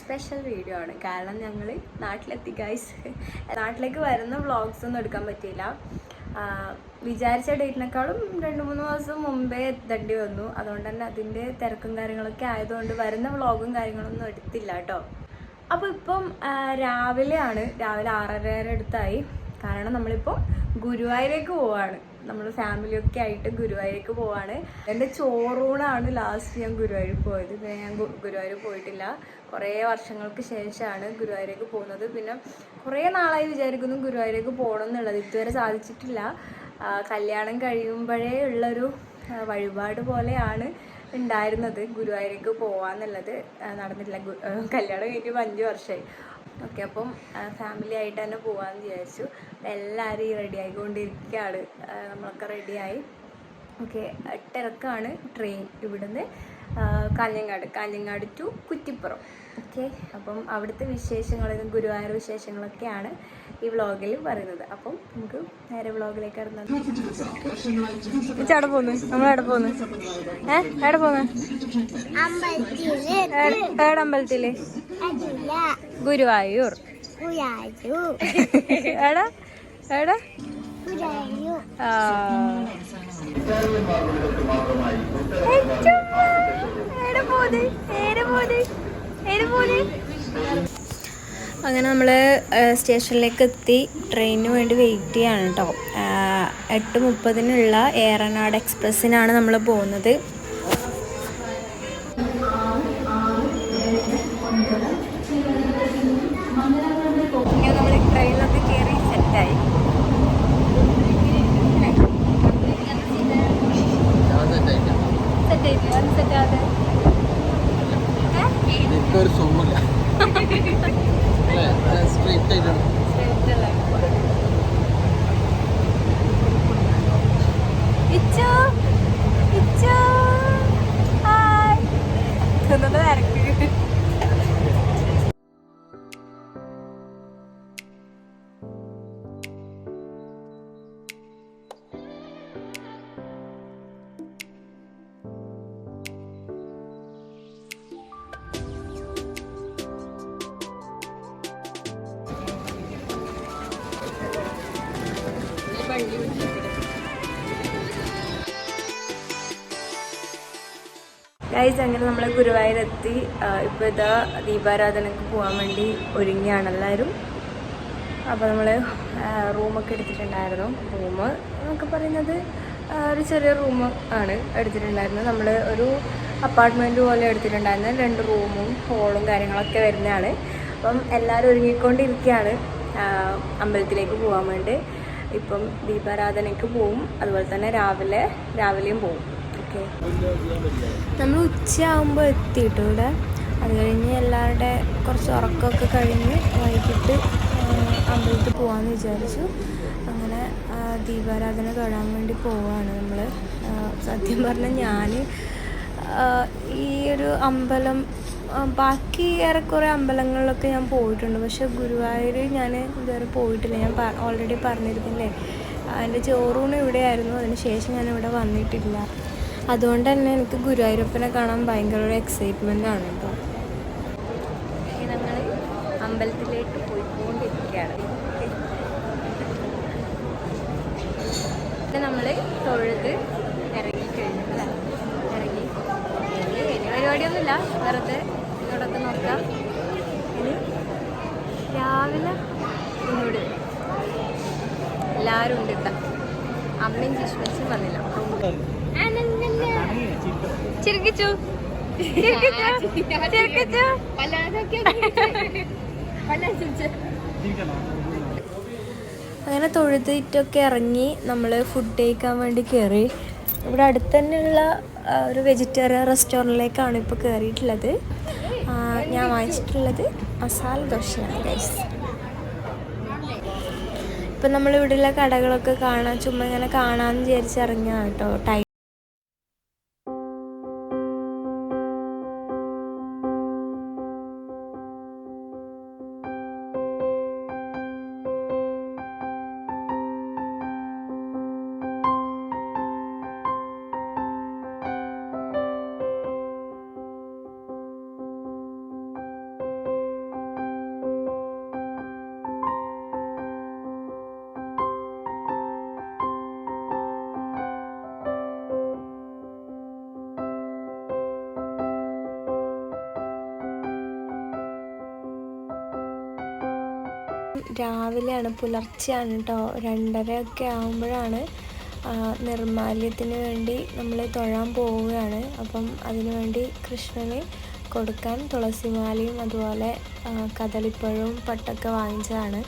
Special video ആണ്. കാരണം ഞങ്ങൾ നാട്ടിലെത്തി ഗൈസ് നാട്ടിലേക്ക് വരുന്ന വ്ളോഗ്സ് ഒന്നും എടുക്കാൻ പറ്റിയില്ല. വിചാരിച്ച ഡേറ്റിനേക്കാളും രണ്ട് മൂന്ന് മാസം മുമ്പേ എത്തേണ്ടി വന്നു. അതുകൊണ്ട് തന്നെ അതിന്റെ തിരക്കും കാര്യങ്ങളൊക്കെ ആയതുകൊണ്ട് വരുന്ന വ്ളോഗും കാര്യങ്ങളൊന്നും എടുത്തില്ല കേട്ടോ അപ്പോൾ ഇപ്പം രാവിലെയാണ്. രാവിലെ ആറര അടുത്തായി. കാരണം നമ്മളിപ്പോൾ ഗുരുവായൂരേക്ക് പോവാണ്. നമ്മൾ ഫാമിലിയൊക്കെ ആയിട്ട് ഗുരുവായൂരേക്ക് പോവാണ്. എന്റെ ചോറൂണാണ് ലാസ്റ്റ് ഞാൻ ഗുരുവായൂർ പോയത്. പിന്നെ ഞാൻ ഗുരുവായൂർ പോയിട്ടില്ല. കുറേ വർഷങ്ങൾക്ക് ശേഷമാണ് ഗുരുവായൂരേക്ക് പോകുന്നത്. പിന്നെ കുറേ നാളായി വിചാരിക്കുന്നു ഗുരുവായൂരേക്ക് പോകണം എന്നുള്ളത്. ഇതുവരെ സാധിച്ചിട്ടില്ല. കല്യാണം കഴിയുമ്പോഴേ ഉള്ളൊരു വഴിപാട് പോലെയാണ് ഉണ്ടായിരുന്നത് ഗുരുവായൂരേക്ക് പോവാന്നുള്ളത്. നടന്നിട്ടില്ല. കല്യാണം കഴിഞ്ഞിട്ട് അഞ്ച് വർഷമായി ഓക്കെ അപ്പം ഫാമിലി ആയിട്ട് തന്നെ പോവാന്ന് വിചാരിച്ചു. എല്ലാവരും റെഡി ആയിക്കൊണ്ടിരിക്കുകയാണ് നമ്മളൊക്കെ റെഡിയായി ഓക്കെ എട്ടരക്കാണ് ട്രെയിൻ ഇവിടുന്ന് കാഞ്ഞങ്ങാട്. കാഞ്ഞങ്ങാട് ടു കുറ്റിപ്പുറം. ഓക്കെ അപ്പം അവിടുത്തെ വിശേഷങ്ങളും ഗുരുവായൂർ വിശേഷങ്ങളൊക്കെയാണ് ഈ വ്ളോഗിൽ പറയുന്നത്. അപ്പം നമുക്ക് നേരെ വ്ളോഗിലേക്ക് ഇറങ്ങാം എവിടെ പോന്ന്. നമ്മൾ എവിടെ പോന്ന്. ഏ എവിടെ പോന്ന്? ഏടെ അമ്പലത്തിൽ? ഗുരുവായൂർ. എടാ എടാ. ആ. അങ്ങനെ നമ്മൾ സ്റ്റേഷനിലേക്ക് എത്തി. ട്രെയിനിന് വേണ്ടി വെയിറ്റ് ചെയ്യാണ് കേട്ടോ എട്ട് മുപ്പതിനുള്ള ഏറനാട് എക്സ്പ്രസ്സിനാണ് നമ്മൾ പോകുന്നത് ഗൈസ് അങ്ങനെ നമ്മൾ ഗുരുവായൂരെത്തി. ഇപ്പോൾ ഇതാ ദീപാരാധനക്ക് പോകാൻ വേണ്ടി ഒരുങ്ങിയാണ് എല്ലാവരും അപ്പോൾ നമ്മൾ റൂമൊക്കെ എടുത്തിട്ടുണ്ടായിരുന്നു. റൂം എന്നൊക്കെ പറയുന്നത് ഒരു ചെറിയ റൂം ആണ് എടുത്തിട്ടുണ്ടായിരുന്നത്. നമ്മൾ ഒരു അപ്പാർട്ട്മെന്റ് പോലെ എടുത്തിട്ടുണ്ടായിരുന്നു രണ്ട് റൂമും ഹോളും കാര്യങ്ങളൊക്കെ വരുന്നതാണ്. അപ്പം എല്ലാവരും ഒരുങ്ങിക്കൊണ്ടിരിക്കുകയാണ് അമ്പലത്തിലേക്ക് പോകാൻ വേണ്ടി. ഇപ്പം ദീപാരാധനയ്ക്ക് പോവും. അതുപോലെ തന്നെ രാവിലെ രാവിലെയും പോവും. ഓക്കെ. നമ്മൾ ഉച്ചയാകുമ്പോൾ എത്തിയിട്ടു ഇവിടെ? അത് കഴിഞ്ഞ് എല്ലാവരുടെ കുറച്ച് ഉറക്കമൊക്കെ കഴിഞ്ഞ് വൈകിട്ട് അമ്പലത്തിൽ പോകാമെന്ന് വിചാരിച്ചു. അങ്ങനെ ദീപാരാധന തൊഴാൻ വേണ്ടി പോവാണ് നമ്മൾ സത്യം പറഞ്ഞാൽ ഞാൻ ഈ ഒരു അമ്പലം ബാക്കി ഏറെക്കുറെ അമ്പലങ്ങളിലൊക്കെ ഞാൻ പോയിട്ടുണ്ട്. പക്ഷെ ഗുരുവായൂർ ഞാൻ ഇതുവരെ പോയിട്ടില്ല. ഞാൻ ഓൾറെഡി പറഞ്ഞിരുന്നില്ലേ? എന്റെ ചോറൂണ് ഇവിടെയായിരുന്നു. അതിന് ശേഷം ഞാൻ ഇവിടെ വന്നിട്ടില്ല. അതുകൊണ്ട് തന്നെ എനിക്ക് ഗുരുവായൂരപ്പനെ കാണാൻ ഭയങ്കര ഒരു എക്സൈറ്റ്മെന്റ് ആണ് കേട്ടോ. ഞങ്ങൾ അമ്പലത്തിലേക്ക് പോയിക്കൊണ്ടിരിക്കുകയാണ്. നമ്മൾ തൊഴുത് ഇറങ്ങി കഴിഞ്ഞു അല്ലേ ഇറങ്ങി. ഇനി പരിപാടിയൊന്നുമില്ല. വെറുതെ ചിരിക്കിച്ചു ചിരിക്കിച്ചു അങ്ങനെ തൊഴുതിട്ടൊക്കെ ഇറങ്ങി നമ്മൾ ഫുഡ് കഴിക്കാൻ വേണ്ടി കയറി ഇവിടെ അടുത്ത് തന്നെയുള്ള ഒരു വെജിറ്റേറിയൻ റെസ്റ്റോറന്റിലേക്കാണ് ഇപ്പോൾ കയറിയിട്ടുള്ളത് ഞാൻ വാങ്ങിച്ചിട്ടുള്ളത് മസാല ദോശയാണ് ഗൈസ് ഇപ്പം നമ്മൾ ഇവിടെയുള്ള കടകളൊക്കെ കാണാൻ ചുമ്മാ ഇങ്ങനെ കാണാമെന്ന് വിചാരിച്ച് ഇറങ്ങിയതാണ് കേട്ടോ. ടൈം രാവിലെയാണ് പുലർച്ചെയാണ് കേട്ടോ രണ്ടര ഒക്കെ ആകുമ്പോഴാണ് നിർമാല്യത്തിന് വേണ്ടി നമ്മൾ തൊഴാൻ പോവുകയാണ്. അപ്പം അതിനുവേണ്ടി കൃഷ്ണന് കൊടുക്കാൻ തുളസിമാലയും അതുപോലെ കദളിപ്പഴവും പട്ടൊക്കെ വാങ്ങിച്ചതാണ്.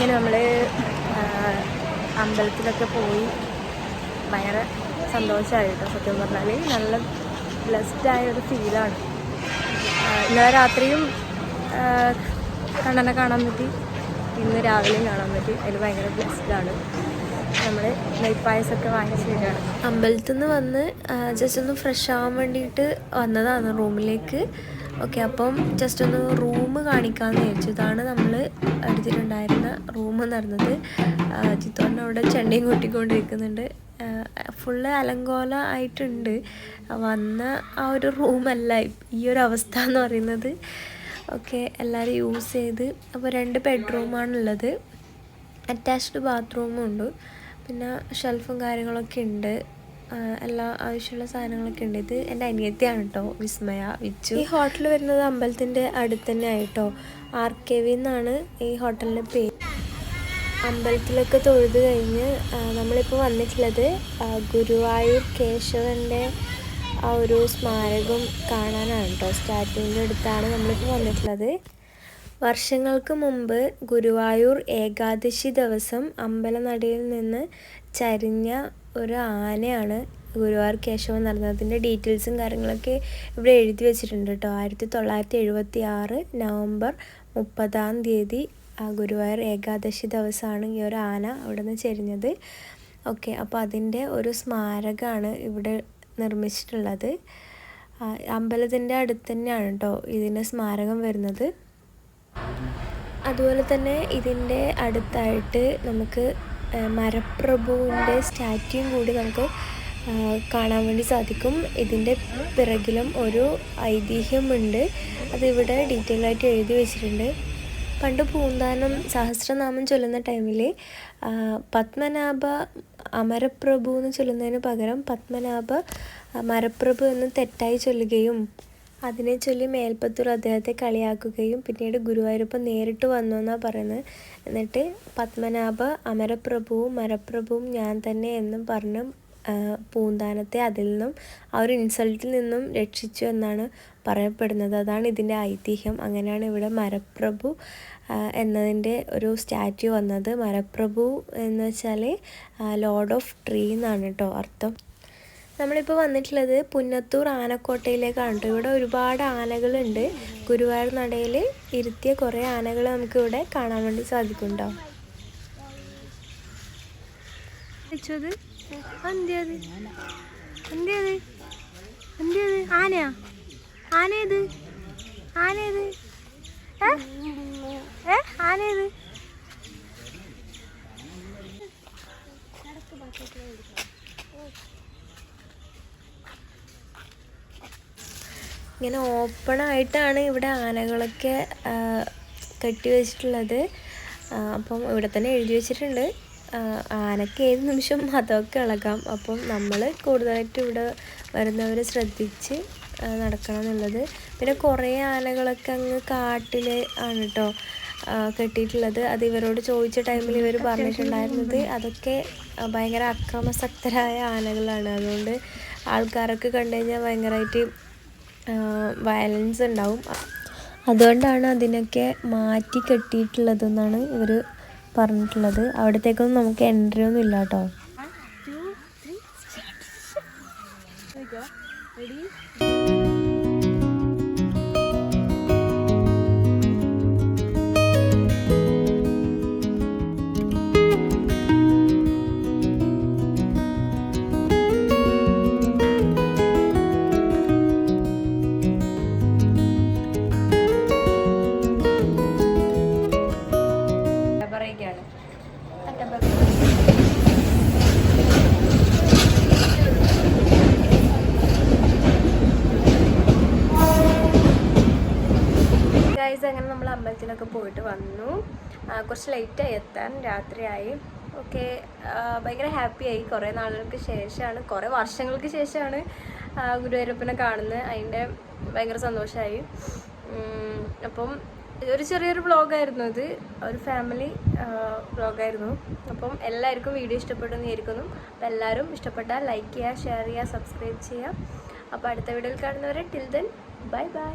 അങ്ങനെ നമ്മൾ അമ്പലത്തിലൊക്കെ പോയി ഭയങ്കര സന്തോഷമായിട്ടോ സത്യം പറഞ്ഞാൽ നല്ല ബ്ലെസ്ഡ് ആയ ഒരു ഫീലാണ് ഇന്നലെ രാത്രിയും കണ്ണനെ കാണാൻ പറ്റി. ഇന്ന് രാവിലെയും കാണാൻ പറ്റി. അതിൽ ഭയങ്കര ആണ്. നമ്മൾ നെയ്പ്പായസമൊക്കെ വാങ്ങിച്ച് വരികയാണ് അമ്പലത്തിൽ നിന്ന് വന്ന് ജസ്റ്റ് ഒന്ന് ഫ്രഷ് ആവാൻ വേണ്ടിയിട്ട് വന്നതാണ് റൂമിലേക്ക്. ഓക്കെ അപ്പം ജസ്റ്റ് ഒന്ന് റൂം കാണിക്കാമെന്ന് വിചാരിച്ചു. ഇതാണ് നമ്മൾ എടുത്തിട്ടുണ്ടായിരുന്ന റൂം എന്ന് പറഞ്ഞത് ചിത്തോറിന് അവിടെ ചെണ്ടയും കൂട്ടിക്കൊണ്ടിരിക്കുന്നുണ്ട്. ഫുള്ള് അലങ്കോല ആയിട്ടുണ്ട്. വന്ന ആ ഒരു റൂമല്ല ഈ ഒരു അവസ്ഥ എന്ന് പറയുന്നത്. ഓക്കെ എല്ലാവരും യൂസ് ചെയ്ത്. അപ്പോൾ രണ്ട് ബെഡ്റൂമാണുള്ളത് അറ്റാച്ച്ഡ് ബാത്റൂമും ഉണ്ട്. പിന്നെ ഷെൽഫും കാര്യങ്ങളൊക്കെ ഉണ്ട്. എല്ലാ ആവശ്യമുള്ള സാധനങ്ങളൊക്കെ ഉണ്ട്. ഇത് എന്റെ അനിയത്തിയാണ് കേട്ടോ വിസ്മയ വിച്ചു. ഈ ഹോട്ടൽ വരുന്നത് അമ്പലത്തിന്റെ അടുത്ത് തന്നെ ആയിട്ടോ? ആർ കെ വി എന്നാണ് ഈ ഹോട്ടലിന്റെ പേര് അമ്പലത്തിലൊക്കെ തൊഴുത് കഴിഞ്ഞ് നമ്മളിപ്പോൾ വന്നിട്ടുള്ളത് ഗുരുവായൂർ കേശവന്റെ ആ ഒരു സ്മാരകം കാണാനാണ് കേട്ടോ സ്റ്റാറ്റുവിന്റെ അടുത്താണ് നമ്മളിപ്പോൾ വന്നിട്ടുള്ളത്. വർഷങ്ങൾക്ക് മുമ്പ് ഗുരുവായൂർ ഏകാദശി ദിവസം അമ്പലനടയിൽ നിന്ന് ചരിഞ്ഞ ഒരു ആനയാണ് ഗുരുവാർ കേശവൻ നടന്നതിന്റെ ഡീറ്റെയിൽസും കാര്യങ്ങളൊക്കെ ഇവിടെ എഴുതി വെച്ചിട്ടുണ്ട് കേട്ടോ. ആയിരത്തി തൊള്ളായിരത്തി എഴുപത്തി ആറ് നവംബർ മുപ്പതാം തീയതി ആ ഗുരുവായൂർ ഏകാദശി ദിവസമാണ് ഈ ഒരു ആന അവിടെ നിന്ന് ചെരിഞ്ഞത്. ഓക്കെ അപ്പോൾ അതിന്റെ ഒരു സ്മാരകമാണ് ഇവിടെ നിർമ്മിച്ചിട്ടുള്ളത്. അമ്പലത്തിന്റെ അടുത്ത് തന്നെയാണ് കേട്ടോ ഇതിന്റെ സ്മാരകം വരുന്നത്. അതുപോലെ തന്നെ ഇതിന്റെ അടുത്തായിട്ട് നമുക്ക് മരപ്രഭുവിന്റെ സ്റ്റാറ്റ്യൂം കൂടി നമുക്ക് കാണാൻ വേണ്ടി സാധിക്കും. ഇതിന്റെ പിറകിലും ഒരു ഐതിഹ്യമുണ്ട്. അതിവിടെ ഡീറ്റെയിൽ ആയിട്ട് എഴുതി വെച്ചിട്ടുണ്ട്. പണ്ട് പൂന്താനം സഹസ്രനാമം ചൊല്ലുന്ന ടൈമിൽ പത്മനാഭ അമരപ്രഭു എന്ന് ചൊല്ലുന്നതിന് പകരം പത്മനാഭ മരപ്രഭു എന്ന് തെറ്റായി ചൊല്ലുകയും അതിനെ ചൊല്ലി മേൽപ്പത്തൂർ അദ്ദേഹത്തെ കളിയാക്കുകയും പിന്നീട് ഗുരുവായൂരപ്പൻ നേരിട്ട് വന്നു എന്നാണ് പറയുന്നത്. എന്നിട്ട് പത്മനാഭ അമരപ്രഭുവും മരപ്രഭുവും ഞാൻ തന്നെ എന്നും പറഞ്ഞ് പൂന്താനത്തെ അതിൽ നിന്നും ആ ഒരു ഇൻസൾട്ടിൽ നിന്നും രക്ഷിച്ചു എന്നാണ് പറയപ്പെടുന്നത്. അതാണ് ഇതിന്റെ ഐതിഹ്യം. അങ്ങനെയാണ് ഇവിടെ മരപ്രഭു എന്നതിന്റെ ഒരു സ്റ്റാറ്റ്യൂ വന്നത്. മരപ്രഭു എന്ന് വെച്ചാൽ ലോഡ് ഓഫ് ട്രീ എന്നാണ് കേട്ടോ അർത്ഥം. നമ്മളിപ്പോൾ വന്നിട്ടുള്ളത് പുന്നത്തൂർ ആനക്കോട്ടയിലേക്കാണ് കേട്ടോ. ഇവിടെ ഒരുപാട് ആനകളുണ്ട്. ഗുരുവായൂർ നടയിൽ ഇരുത്തിയ കുറേ ആനകൾ നമുക്ക് ഇവിടെ കാണാൻ വേണ്ടി സാധിക്കുന്നുണ്ടോ? ആനയാ? ഏ? ആനേത് ഇങ്ങനെ ഓപ്പൺ ആയിട്ടാണ് ഇവിടെ ആനകളൊക്കെ കെട്ടി വെച്ചിട്ടുള്ളത്. അപ്പം ഇവിടെ തന്നെ എഴുതി വെച്ചിട്ടുണ്ട്. ആനക്ക് ഏത് നിമിഷം അതൊക്കെ ഇളകാം. അപ്പം നമ്മൾ കൂടുതലായിട്ട് ഇവിടെ വരുന്നവരെ ശ്രദ്ധിച്ച് നടക്കണം എന്നുള്ളത് പിന്നെ കുറേ ആനകളൊക്കെ അങ്ങ് കാട്ടിൽ ആണ് കേട്ടോ കെട്ടിയിട്ടുള്ളത്. അത് ഇവരോട് ചോദിച്ച ടൈമിൽ ഇവർ പറഞ്ഞിട്ടുണ്ടായിരുന്നത് അതൊക്കെ ഭയങ്കര അക്രമസക്തരായ ആനകളാണ്. അതുകൊണ്ട് ആൾക്കാരൊക്കെ കണ്ടു കഴിഞ്ഞാൽ ഭയങ്കരമായിട്ട് വയലൻസ് ഉണ്ടാവും. അതുകൊണ്ടാണ് അതിനൊക്കെ മാറ്റി കെട്ടിയിട്ടുള്ളതെന്നാണ് ഇവർ പറഞ്ഞിട്ടുള്ളത്. അവിടത്തേക്കൊന്നും നമുക്ക് എൻട്രി ഒന്നും ഇല്ല കേട്ടോ വന്നു. കുറച്ച് ലേറ്റായി എത്താൻ രാത്രിയായി. ഓക്കെ ഭയങ്കര ഹാപ്പിയായി കുറേ നാളുകൾക്ക് ശേഷമാണ് കുറേ വർഷങ്ങൾക്ക് ശേഷമാണ് ഗുരുവായൂരപ്പനെ കാണുന്നത്. അതിന്റെ ഭയങ്കര സന്തോഷമായി അപ്പം ഒരു ചെറിയൊരു വ്ളോഗായിരുന്നു ഇത് ഒരു ഫാമിലി വ്ളോഗായിരുന്നു അപ്പം എല്ലാവർക്കും വീഡിയോ ഇഷ്ടപ്പെടുമെന്ന് വിചാരിക്കുന്നു. അപ്പം എല്ലാവരും ഇഷ്ടപ്പെട്ടാൽ ലൈക്ക് ചെയ്യുക ഷെയർ ചെയ്യുക സബ്സ്ക്രൈബ് ചെയ്യുക. അപ്പോൾ അടുത്ത വീഡിയോയിൽ കാണുന്നവരെ ടിൽ ദെൻ ബൈ ബൈ